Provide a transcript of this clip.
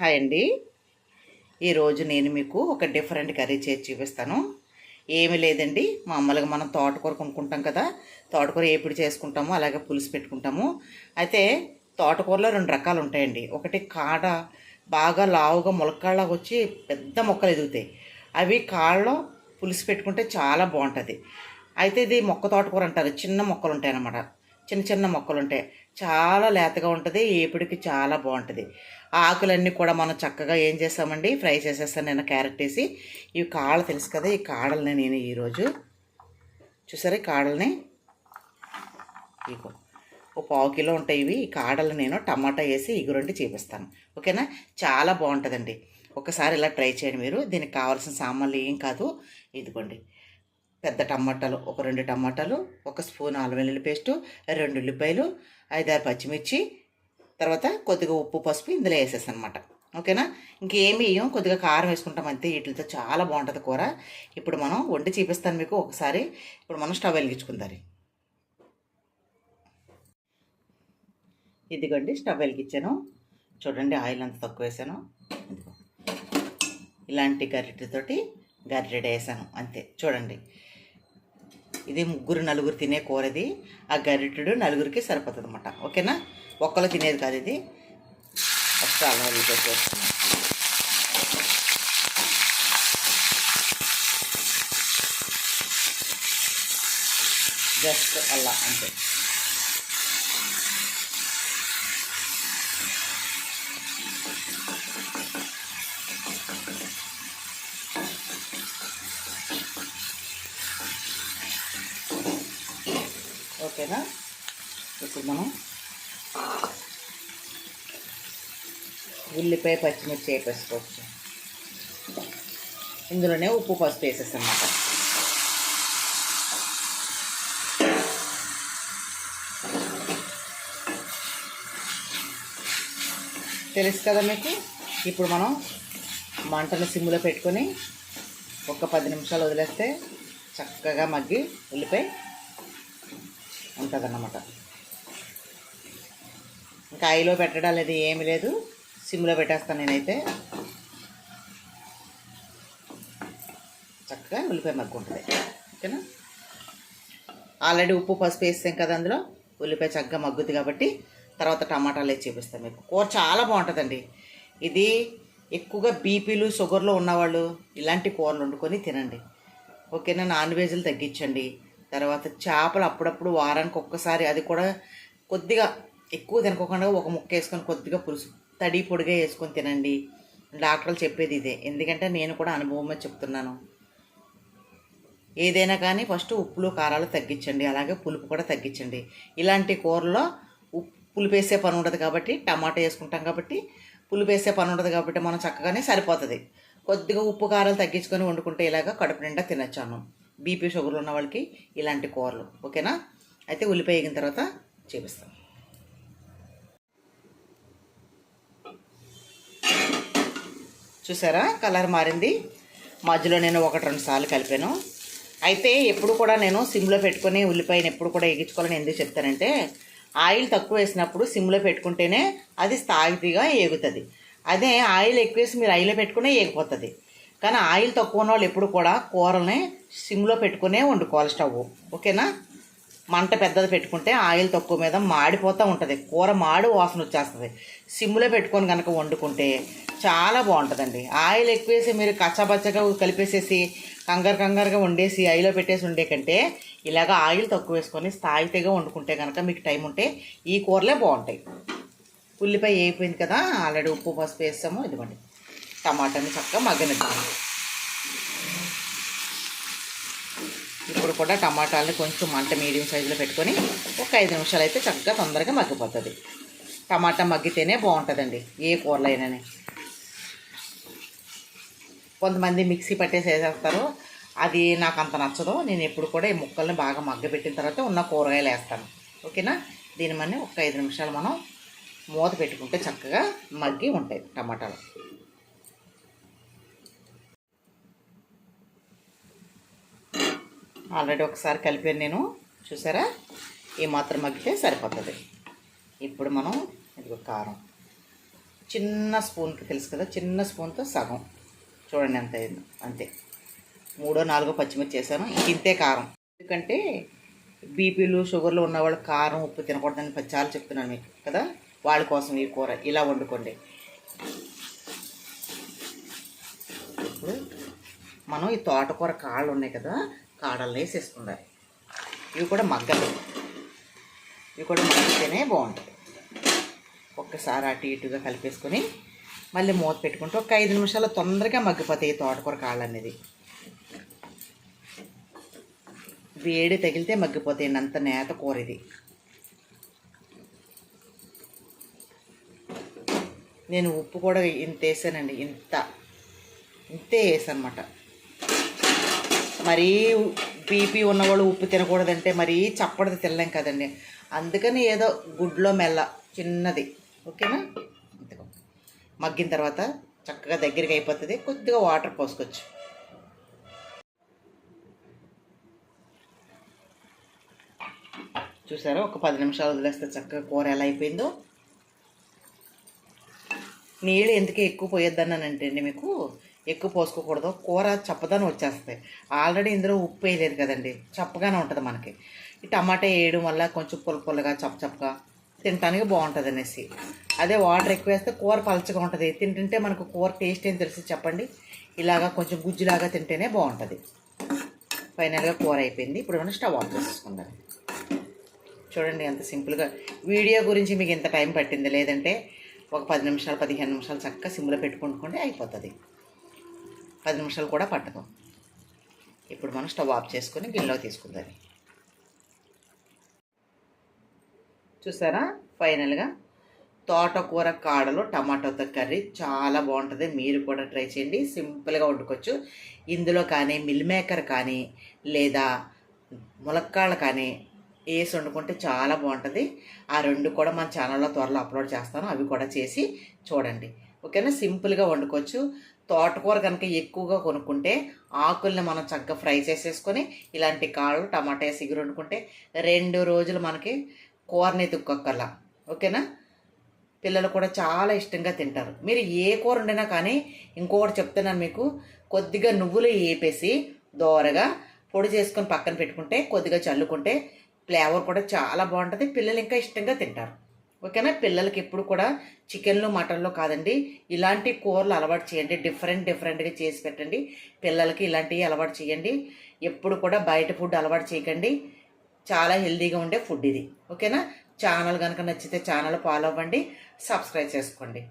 Hi అండి. ఈరోజు నేను మీకు ఒక డిఫరెంట్ కర్రీ చేసి చూపిస్తాను. ఏమీ లేదండి. మామూలుగా మనం తోటకూర కొనుక్కుంటాం కదా తోటకూర ఏపిడి చేసుకుంటాము అలాగే పులుసు పెట్టుకుంటాము. అయితే తోటకూరలో రెండు రకాలు ఉంటాయండి. ఒకటి కాడ బాగా లావుగా ములక్కాళ్ళగా వచ్చి పెద్ద మొక్కలు ఎదుగుతాయి. అవి కాళ్ళలో పులుసు పెట్టుకుంటే చాలా బాగుంటుంది. అయితే ఇది మొక్క తోటకూర అంటారు. చిన్న మొక్కలు ఉంటాయి అన్నమాట చిన్న చిన్న మొక్కలు ఉంటాయి చాలా లేతగా ఉంటుంది ఏపుడికి చాలా బాగుంటుంది. ఆకులన్నీ కూడా మనం చక్కగా ఏం చేస్తామండి ఫ్రై చేసేస్తాను నేను క్యారెట్ వేసి. ఇవి కాళ్ళు తెలుసు కదా ఈ కాడల్ని నేను ఈరోజు చూసారా ఈ కాడల్ని? ఇగో ఓ పావు కిలో ఉంటాయి ఇవి. ఈ కాడలు నేను టమాటా వేసి ఇగురండి చూపిస్తాను. ఓకేనా? చాలా బాగుంటుందండి. ఒకసారి ఇలా ట్రై చేయండి మీరు. దీనికి కావాల్సిన సామాన్లు ఏం కాదు. ఇదిగోండి. పెద్ద టమాటాలు ఒక రెండు టమాటాలు ఒక స్పూన్ ఆలు వెల్లుల్లి పేస్టు రెండు ఉల్లిపాయలు ఐదారు పచ్చిమిర్చి తర్వాత కొద్దిగా ఉప్పు పసుపు ఇందులో వేసేసాను అనమాట ఓకేనా? ఇంకేమి వేయం కొద్దిగా కారం వేసుకుంటాం అంతే. వీటితో చాలా బాగుంటుంది కూర. ఇప్పుడు మనం వండి చూపిస్తాను మీకు ఒకసారి. ఇప్పుడు మనం స్టవ్ వెలిగించుకుందాం. ఇదిగోండి స్టవ్ వెలిగించాను. చూడండి ఆయిల్ అంత తక్కువ వేసాను. ఇలాంటి గరిటెతోటి గరిటెడ వేసాను. అంతే. చూడండి. ఇది ముగ్గురు నలుగురు తినే కూర ఇది. ఆ గరిటెడు నలుగురికి సరిపోతుంది అనమాట ఓకేనా? ఒక్కరు తినేది కాదు ఇది. ఫస్ట్ అల్లం వెల్లుల్లి జస్ట్ అలా అంతే. ఓకేనా? ఇప్పుడు మనం ఉల్లిపాయ పచ్చిమిర్చి వేపేసుకోవచ్చు. ఇందులోనే ఉప్పు పసుపు వేసేస్తాం అన్నమాట తెలుసు కదా మీకు? ఇప్పుడు మనం మంటను సిమ్లో పెట్టుకొని ఒక పది నిమిషాలు వదిలేస్తే చక్కగా మగ్గి ఉల్లిపాయ ఉంటుందన్నమాట. ఇంకా ఐలో పెట్టడం లేదు ఏమీ లేదు. సిమ్లో పెట్టేస్తాను నేనైతే. చక్కగా ఉల్లిపాయ మగ్గుంటుంది ఓకేనా? ఆల్రెడీ ఉప్పు పసుపు వేస్తాం కదా అందులో. ఉల్లిపాయ చక్కగా మగ్గుద్ది కాబట్టి తర్వాత టమాటాలు వేసి చూపిస్తాం మీకు. కూర చాలా బాగుంటుందండి. ఇది ఎక్కువగా బీపీలు షుగర్లో ఉన్నవాళ్ళు ఇలాంటి కూరలు వండుకొని తినండి. ఓకేనా? నాన్ వెజ్లు తగ్గించండి. తర్వాత చేపలు అప్పుడప్పుడు వారానికి ఒక్కసారి అది కూడా కొద్దిగా ఎక్కువ తినకోకుండా ఒక ముక్క వేసుకొని కొద్దిగా పులుసు తడి పొడిగా వేసుకొని తినండి. డాక్టర్లు చెప్పేది ఇదే. ఎందుకంటే నేను కూడా అనుభవమే చెప్తున్నాను. ఏదైనా కానీ ఫస్ట్ ఉప్పులు కారాలు తగ్గించండి అలాగే పులుపు కూడా తగ్గించండి. ఇలాంటి కూరలో ఉప్పు పులుపు వేసే పని ఉండదు కాబట్టి టమాటా వేసుకుంటాం కాబట్టి పులుపు వేసే పని ఉండదు కాబట్టి మనం చక్కగానే సరిపోతుంది. కొద్దిగా ఉప్పు కారాలు తగ్గించుకొని వండుకుంటే ఇలాగ కడుపు నిండా తినొచ్చాను. బీపీ షుగర్ ఉన్న వాళ్ళకి ఇలాంటి కూరలు ఓకేనా? అయితే ఉల్లిపాయ వేగిన తర్వాత చూపిస్తాను చూసారా? కలర్ మారింది. మధ్యలో నేను ఒకటి రెండు సార్లు కలిపాను. అయితే ఎప్పుడు కూడా నేను సిమ్లో పెట్టుకొని ఉల్లిపాయను ఎప్పుడు కూడా ఎగించుకోవాలని ఎందుకు చెప్తానంటే ఆయిల్ తక్కువ వేసినప్పుడు సిమ్లో పెట్టుకుంటేనే అది స్థాయిగా ఏగుతుంది. అదే ఆయిల్ ఎక్కువ వేసి మీరు ఆయిల్లో పెట్టుకునే ఏగిపోతుంది. కానీ ఆయిల్ తక్కువ ఉన్న వాళ్ళు ఎప్పుడు కూడా కూరల్ని సిమ్లో పెట్టుకునే వండుకోవాలి స్టవ్. ఓకేనా? మంట పెద్దది పెట్టుకుంటే ఆయిల్ తక్కువ మీద మాడిపోతూ ఉంటుంది. కూర మాడి వాసన వచ్చేస్తుంది. సిమ్లో పెట్టుకొని కనుక వండుకుంటే చాలా బాగుంటుందండి. ఆయిల్ ఎక్కువ వేసి మీరు కచ్చాబచ్చగా కలిపేసేసి కంగారు కంగారుగా వండేసి ఆయిల్లో పెట్టేసి ఉండే కంటే ఇలాగ ఆయిల్ తక్కువ వేసుకొని స్థాయితీగా వండుకుంటే కనుక మీకు టైం ఉంటే ఈ కూరలే బాగుంటాయి. ఉల్లిపాయ వేయిపోయింది కదా ఆల్రెడీ ఉప్పు పసుపు వేస్తాము. ఇదిగోండి. టమాటాని చక్కగా మగ్గనిద్దాం ఇప్పుడు కూడా టమాటాలని కొంచెం మంట మీడియం సైజులో పెట్టుకొని ఒక ఐదు నిమిషాలు అయితే చక్కగా తొందరగా మగ్గిపోతుంది. టమాటా మగ్గితేనే బాగుంటుందండి ఏ కూరలో కొంతమంది మిక్సీ పట్టేసి వేసేస్తారు అది నాకు అంత నచ్చదు నేను ఎప్పుడు కూడా ఈ ముక్కల్ని బాగా మగ్గబెట్టిన తర్వాత ఉన్న కూరగాయలు వేస్తాను. ఓకేనా? దీని మన ఒక ఐదు నిమిషాలు మనం మూత పెట్టుకుంటే చక్కగా మగ్గి ఉంటాయి టమాటాలు. ఆల్రెడీ ఒకసారి కలిపాను నేను. చూసారా? ఈ మాత్రం మగ్గితే సరిపోతుంది. ఇప్పుడు మనం ఇదిగో కారం. చిన్న స్పూన్కి తెలుసు కదా? చిన్న స్పూన్తో సగం. చూడండి ఎంత అయిందో. అంతే. మూడో నాలుగో పచ్చిమిర్చి చేశాను ఇంక ఇంతే కారం. ఎందుకంటే బీపీలు షుగర్లు ఉన్న వాళ్ళు కారం ఉప్పు తినకూడదని చాలా చెప్తున్నాను మీకు కదా? వాళ్ళ కోసం ఈ కూర ఇలా వండుకోండి. ఇప్పుడు మనం ఈ తోటకూర కాళ్ళు ఉన్నాయి కదా? కాడలు వేసేసుకుందాం ఇవి కూడా మగ్గలు. ఇవి కూడా మగ్గితేనే బాగుంటుంది ఒక్కసారి అటు ఇటుగా కలిపేసుకొని మళ్ళీ మూత పెట్టుకుంటే ఒక ఐదు నిమిషాలు తొందరగా మగ్గిపోతాయి తోటకూర కాళ్ళు అనేది వేడి తగిలితే మగ్గిపోతాయండి అంత నేత కూర ఇది. నేను ఉప్పు కూడా ఇంత వేసానండి ఇంత. ఇంతే వేసానమాట. మరీ బీపీ ఉన్నవాళ్ళు ఉప్పు తినకూడదంటే మరీ చప్పడది తినలేం కదండి. అందుకని ఏదో గుడ్లో మెల్ల చిన్నది. ఓకేనా? మగ్గిన తర్వాత చక్కగా దగ్గరికి అయిపోతుంది. కొద్దిగా వాటర్ పోసుకోవచ్చు. చూసారా? ఒక పది నిమిషాలు వదిలేస్తే చక్కగా కూర ఎలా అయిపోయిందో. నీళ్ళు ఎందుకు ఎక్కువ పోయొద్దన్నానంటే అండి మీకు ఎక్కువ పోసుకోకూడదు. కూర చప్పదనం వచ్చేస్తాయి ఆల్రెడీ ఇందులో ఉప్పు వేయలేదు కదండి. చప్పగానే ఉంటుంది మనకి. ఈ టమాటా వేయడం వల్ల కొంచెం పుల్ల పుల్లగా చప్ప చప్పగా తినటానికి బాగుంటుంది అనేసి అదే వాటర్ ఎక్కువ వేస్తే కూర పలచగా ఉంటుంది. తింటుంటే మనకు కూర టేస్ట్ ఏం తెలిసి చెప్పండి. ఇలాగా కొంచెం గుజ్జులాగా తింటేనే బాగుంటుంది. ఫైనల్గా కూర అయిపోయింది. ఇప్పుడు మనం స్టవ్ ఆఫ్ చేసుకుందాం చూడండి ఎంత సింపుల్గా. వీడియో గురించి మీకు ఇంత టైం పట్టింది. లేదంటే ఒక పది నిమిషాలు పదిహేను నిమిషాలు చక్కగా సిమ్లో పెట్టుకుంటుంటే అయిపోతుంది. పది నిమిషాలు కూడా పట్టదు. ఇప్పుడు మనం స్టవ్ ఆఫ్ చేసుకొని గిన్నెలో తీసుకుందాం. చూసారా? ఫైనల్గా తోటకూర కాడలు టమాటోతో కర్రీ చాలా బాగుంటుంది. మీరు కూడా ట్రై చేయండి. సింపుల్గా వండుకోవచ్చు. ఇందులో కానీ మిల్ మేకర్ కానీ లేదా ములక్కాళ్ళు కానీ వేసి వండుకుంటే చాలా బాగుంటుంది. ఆ రెండు కూడా మన ఛానల్లో త్వరలో అప్లోడ్ చేస్తాను. అవి కూడా చేసి చూడండి. ఓకేనా? సింపుల్గా వండుకోవచ్చు. తోటకూర కనుక ఎక్కువగా కొనుక్కుంటే ఆకుల్ని మనం చక్కగా ఫ్రై చేసేసుకొని ఇలాంటి కాళ్ళు టమాటా సిగురు ఎగురు వండుకుంటే రెండు రోజులు మనకి కూరని తుక్కక్కర్లా ఓకేనా? పిల్లలు కూడా చాలా ఇష్టంగా తింటారు. మీరు ఏ కూర వండినా కానీ ఇంకొకటి చెప్తున్నాను మీకు కొద్దిగా నువ్వులు వేపేసి దోరగా పొడి చేసుకొని పక్కన పెట్టుకుంటే కొద్దిగా చల్లుకుంటే ఫ్లేవర్ కూడా చాలా బాగుంటుంది. పిల్లలు ఇంకా ఇష్టంగా తింటారు. ఓకేనా? పిల్లలకి ఎప్పుడు కూడా చికెన్లు మటన్లో కాదండి. ఇలాంటి కూరలు అలవాటు చేయండి. డిఫరెంట్ డిఫరెంట్గా చేసి పెట్టండి. పిల్లలకి ఇలాంటివి అలవాటు చేయండి. ఎప్పుడు కూడా బయట ఫుడ్ అలవాటు చేయకండి. చాలా హెల్తీగా ఉండే ఫుడ్ ఇది. ఓకేనా? ఛానల్ కనుక నచ్చితే ఛానల్ ఫాలో అవ్వండి. సబ్స్క్రైబ్ చేసుకోండి.